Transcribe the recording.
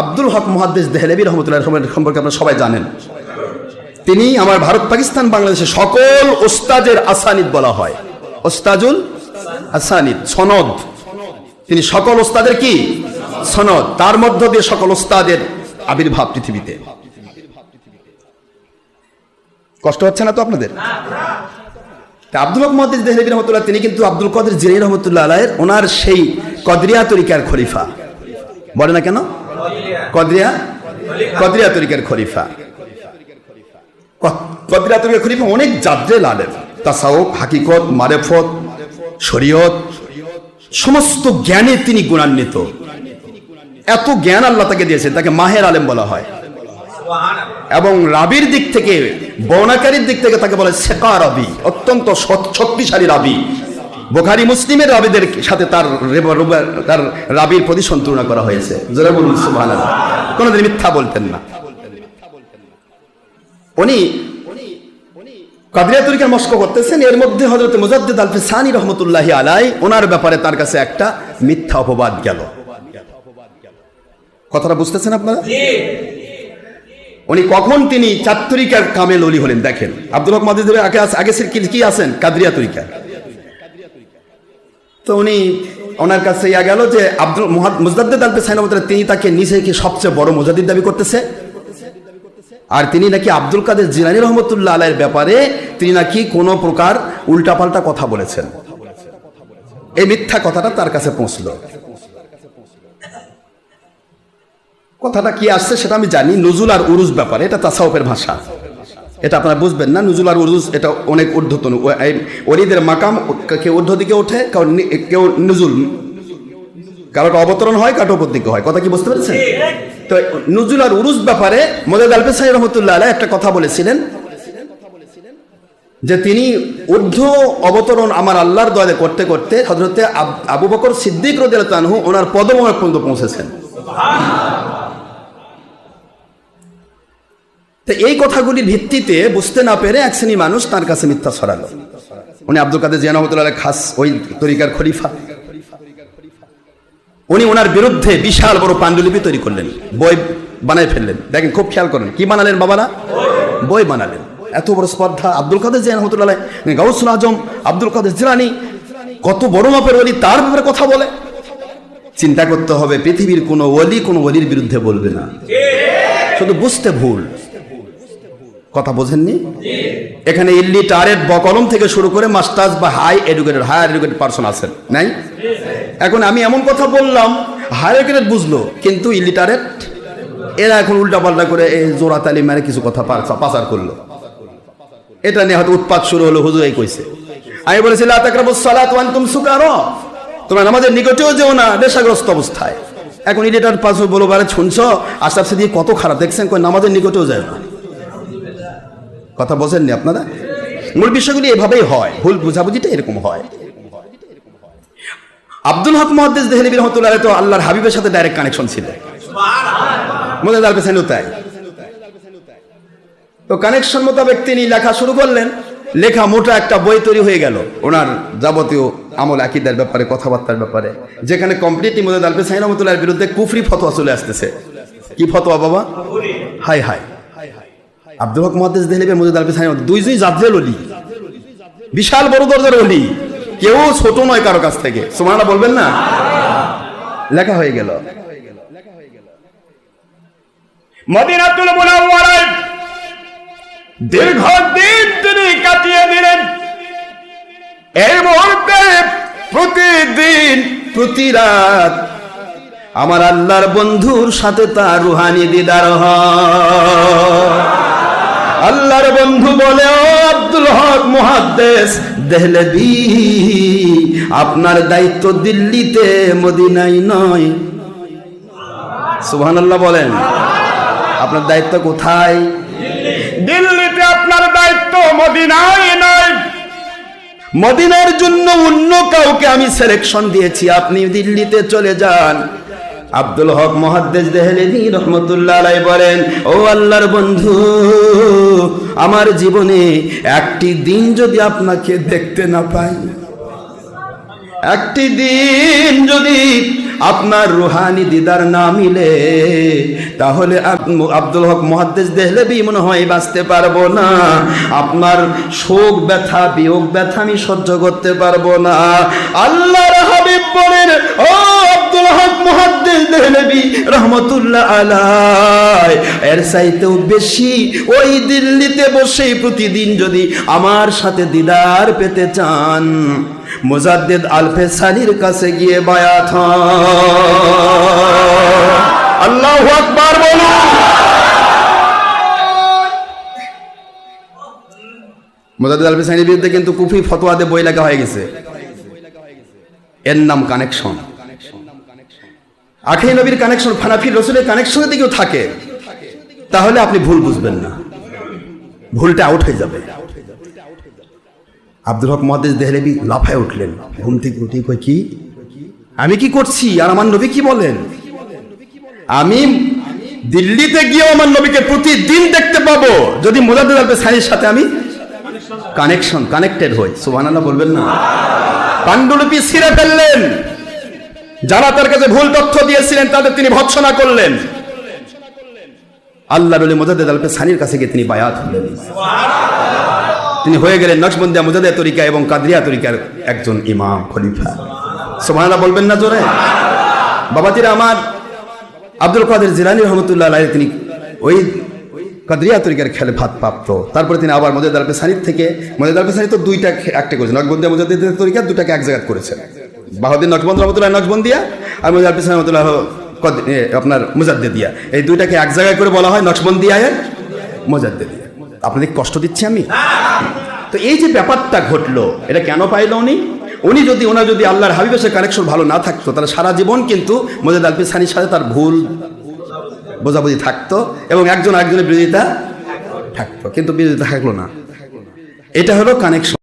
আব্দুল হক মহাদ্দেশ দেহলেবী রহমতুল্লাহ সম্পর্কে আপনারা সবাই জানেন। তিনি আমার ভারত পাকিস্তান বাংলাদেশের সকল ওস্তাদের আসানিদ বলা হয়। ওস্তাজুল আসানিদ, সনদ। তিনি সকল ওস্তাদের কি? সনদ। তার মধ্য দিয়ে সকল ওস্তাদের আবির্ভাব পৃথিবীতে। কষ্ট হচ্ছে না তো আপনাদের? আব্দুল হক মহাদিস দেহলেবী রহমতুল্লাহ, তিনি কিন্তু আব্দুল কদের জিনি রহমতুল্লাহ আলাহের ওনার সেই কদরিয়া তরিকার খলিফা। বলে না কেন? কদরিয়া? কদরিয়া তরিকার খলিফা। কদরিয়া তরিকার খলিফা অনেক জাদ্রেল আলেম। তাসাউক হাকিকত, মারেফত, শরীয়ত, সমস্ত জ্ঞানে তিনি গুণান্বিত। এত জ্ঞান আল্লাহ তাকে দিয়েছেন তাকে মাহের আলেম বলা হয়। এবং রাবির দিক থেকে, বর্ণাকারীর দিক থেকে তাকে বলে শেকা রাবি, অত্যন্ত শক্তিশালী রাবি। বোখারি মুসলিমের রাবিদের সাথে তার তার রাবির প্রতি সন্তুলনা করা হয়েছে। কোনোদিন মিথ্যা বলতেন না। উনি মস্ক করতেছেন। এর মধ্যে হজরত মুজাদ্দিদ আল ফিসানি রহমতুল্লাহ আলাই ওনার ব্যাপারে তার কাছে একটা মিথ্যা অপবাদ গেল। কথাটা বুঝতেছেন আপনারা? উনি কখন তিনি চাত্তরিকার কামেল অলি হলেন, দেখেন। আব্দুল হক মাদিদের আগে আগে কি আছেন? কাদরিয়া তরিকা তো উনি ওনার কাছে ইয়া গেল যে আব্দুল মুজাদ্দিদ আল রহমতুল্লাহ, তিনি তাকে নিজেকে সবচেয়ে বড় মুজাদ্দিদ দাবি করতেছে। আর তিনি নাকি আব্দুল কাদের জিলানি রহমতুল্লাহ আলাইয়ের ব্যাপারে তিনি নাকি কোনো প্রকার উল্টাপাল্টা কথা বলেছেন। এই মিথ্যা কথাটা তার কাছে পৌঁছল। কথাটা কি আসছে সেটা আমি জানি, নজুল আর উরুজ ব্যাপারে, এটা তাসাউফের ভাষা। এটা আপনারা বুঝবেন না নুজুল আর উরুজ এটা অনেক ঊর্ধ্বতন। ও- এই অলিদের মাকাম, কেউ ঊর্ধ্ব দিকে ওঠে, কেউ কেউ নজুল কারও অবতরণ হয় কারও উপর দিকে হয়। কথা কি বুঝতে পেরেছেন? তো নুজুল আর উরুজ ব্যাপারে মোদাদ আলফে সাহেব রহমতুল্লাহ আলাহ একটা কথা বলেছিলেন, যে তিনি ঊর্ধ্ব অবতরণ আমার আল্লাহর দয়ালে করতে করতে হজরতে আব- বকর সিদ্দিক রদিয়াল তানহু ওনার পদময় পর্যন্ত পৌঁছেছেন। তো এই কথাগুলির ভিত্তিতে বুঝতে না পেরে এক শ্রেণি মানুষ তার কাছে মিথ্যা ছড়ালো। উনি আব্দুল কাদের জিয়া রহমতুল্লাহ খাস ওই তরিকার খলিফা। উনি ওনার বিরুদ্ধে বিশাল বড় পাণ্ডুলিপি তৈরি করলেন, বই বানাই ফেললেন। দেখেন, খুব খেয়াল করেন, কি বানালেন বাবারা? বই বানালেন। এত বড় স্পর্ধা আব্দুল কাদের জিয়া রহমতুল্লাহ গাউসুল আজম, আব্দুল কাদের জিলানি, কত বড় মাপের ওলি, তার ব্যাপারে কথা বলে। চিন্তা করতে হবে, পৃথিবীর কোনো ওলি কোনো ওলির বিরুদ্ধে বলবে না। শুধু বুঝতে ভুল। কথা বোঝেননি? এখানে ইলিটারেট বকলম থেকে শুরু করে মাস্টার্স বা high educated, higher educated person আছেন। নাই? এখন আমি এমন কথা বললাম, হায়ার এডুকেটেড বুঝলো, কিন্তু ইলিটারেট, এরা এখন উল্টাপাল্টা করে এই জোড়া তালি মেরে কিছু কথা পাচার করল। এটা নিয়ে হয়তো উৎপাত শুরু হলো, হুজুর এই কইছে। আমি বলেছি তোমরা নামাজের নিকটেও যেও না, নেশাগ্রস্ত অবস্থায়। এখন ইলিটার পাশ বলো বারে শুনছো, আশরাফ সিদ্দিক কত খারাপ দেখছেন, কই নামাজের নিকটেও যায় না। কথা বোঝেননি আপনারা? মূল বিষয়গুলি এভাবেই হয়, ভুল বুঝাবুঝিটা এরকম হয়। আব্দুল হক মহাদ্দেশ দেহলিবি রহমতুল্লাহ তো আল্লাহর হাবিবের সাথে ডাইরেক্ট কানেকশন ছিল। তাই তো কানেকশন মোতাবেক তিনি লেখা শুরু করলেন। লেখা মোটা একটা বই তৈরি হয়ে গেল। ওনার যাবতীয় আমল আকিদার ব্যাপারে, কথাবার্তার ব্যাপারে। যেখানে কমপ্লিটলি মোদাদ আলফে সাইন রহমতুল্লাহর বিরুদ্ধে কুফরি ফতোয়া চলে আসতেছে। কি ফতোয়া বাবা? হাই হাই আব্দুল হক মহাদ্দেশ দেহলিবের মোদাদ আলফে সাইন দুইজনই জাদ্রেল অলি বিশাল বড় দরজার অলি কেউ ছোট নয় কারও কাছ থেকে। সুমানা বলবেন না? লেখা হয়ে গেল। মদিনাতুল মুনাওয়ারায় দীর্ঘ দিন তিনি কাটিয়ে দিলেন। এই মুহূর্তে প্রতিদিন, প্রতি রাত আমার আল্লাহর বন্ধুর সাথে তার রুহানি দিদার হয়। আল্লাহর বন্ধু বলে ও আব্দুল হক মুহাদ্দেস দেহলেবি আপনার দায়িত্ব দিল্লিতে মদিনাই নয়। সুবহানাল্লাহ বলেন আপনার দায়িত্ব কোথায়? দিল্লিতে আপনার দায়িত্ব মদিনায় নয়। মদিনার জন্য অন্য কাউকে আমি সিলেকশন দিয়েছি আপনি দিল্লিতে চলে যান। আব্দুল হক মহাদ্দেশ দেহলেদি রহমতুল্লাহ আলাই বলেন, ও আল্লাহর বন্ধু, আমার জীবনে একটি দিন যদি আপনাকে দেখতে না পাই একটি দিন যদি আপনার রুহানি দিদার না মিলে, তাহলে আব- আব্দুল হক মহাদ্দেশ দেহলেবি মনে হয় বাঁচতে পারব না। আপনার শোক ব্যথা, বিয়োগ ব্যথা আমি সহ্য করতে পারব না। আল্লাহর হাবিব বলেন, ও আব্দুল হক মহাদ্দেশ দেহলেবি, রহমতুল্লাহ আলাই এর চাইতেও বেশি ওই দিল্লিতে বসে প্রতিদিন যদি আমার সাথে দিদার পেতে চান মুজাদ্দেদ আলফে সানির কাছে গিয়ে বায়াত। আল্লাহু আকবার বলুন। মুজাদ্দেদ আলফে সানির বিরুদ্ধে কিন্তু কুফি ফতোয়াতে বই লেখা হয়ে গেছে। এর নাম কানেকশন। আখেরি নবীর কানেকশন ফানাফি রসুলের কানেকশনের দিকেও থাকে। তাহলে আপনি ভুল বুঝবেন না। ভুলটা আউট হয়ে যাবে। আব্দুল হক মহাদেশ দেহলেবি লাফায় উঠলেন। ঘুম থেকে উঠে কই কি? আমি কি করছি? আর আমার নবী কি বলেন? আমি দিল্লিতে গিয়ে আমার নবীকে প্রতিদিন দেখতে পাবো। যদি মোজাদ্দেদ আলবে সাইনের সাথে আমি কানেকশন কানেক্টেড হই। সুবহানাল্লাহ বলবেন না। পাণ্ডুলিপি ছিঁড়ে ফেললেন। যারা তার কাছে ভুল তথ্য দিয়েছিলেন, তাদের তিনি ভৎসনা করলেন। আল্লাহ রলি মোজাদ্দেদ আলপে সানির কাছে গিয়ে তিনি বায়াত হলেন। তিনি হয়ে গেলেন নকশবন্দিয়া মুজাদ্দিয়া তরিকা এবং কাদরিয়া তরিকার একজন ইমাম, খলিফা। সুবহানাল্লাহ বলবেন না জোরে? বাবাজিরা আমার আব্দুল কাদের জিলানি রহমতুল্লাহ তিনি ওই কাদরিয়া তরিকার খেলে ভাত প্রাপ্ত। তারপরে তিনি আবার মজাদ আলপে সানির থেকে মজাদ আলপে সানি তো দুইটা একটা করেছেন নকবন্দিয়া মুজাদ্দিদের তরিকা দুটাকে এক জায়গায় করেছেন বাহাউদ্দিন নকবন্দ রহমতুল্লাহ নকবন্দিয়া আর মজাদ আলপে সানি রহমতুল্লাহ আপনার মুজাদ্দিদিয়া। এই দুইটাকে এক জায়গায় করে বলা হয় নকশবন্দিয়ায় মোজাদ্দেদিয়া। আপনাদের কষ্ট দিচ্ছি আমি? তো এই যে ব্যাপারটা ঘটলো, এটা কেন পাইল উনি? উনি যদি, ওনার যদি আল্লাহর হাবিবের কানেকশন ভালো না থাকতো, তাহলে সারা জীবন কিন্তু মজাদ আলফি সানির সাথে তার ভুল বোঝাবুঝি থাকতো এবং একজন একজনের বিরোধিতা থাকতো। কিন্তু বিরোধিতা থাকল না। এটা হলো কানেকশন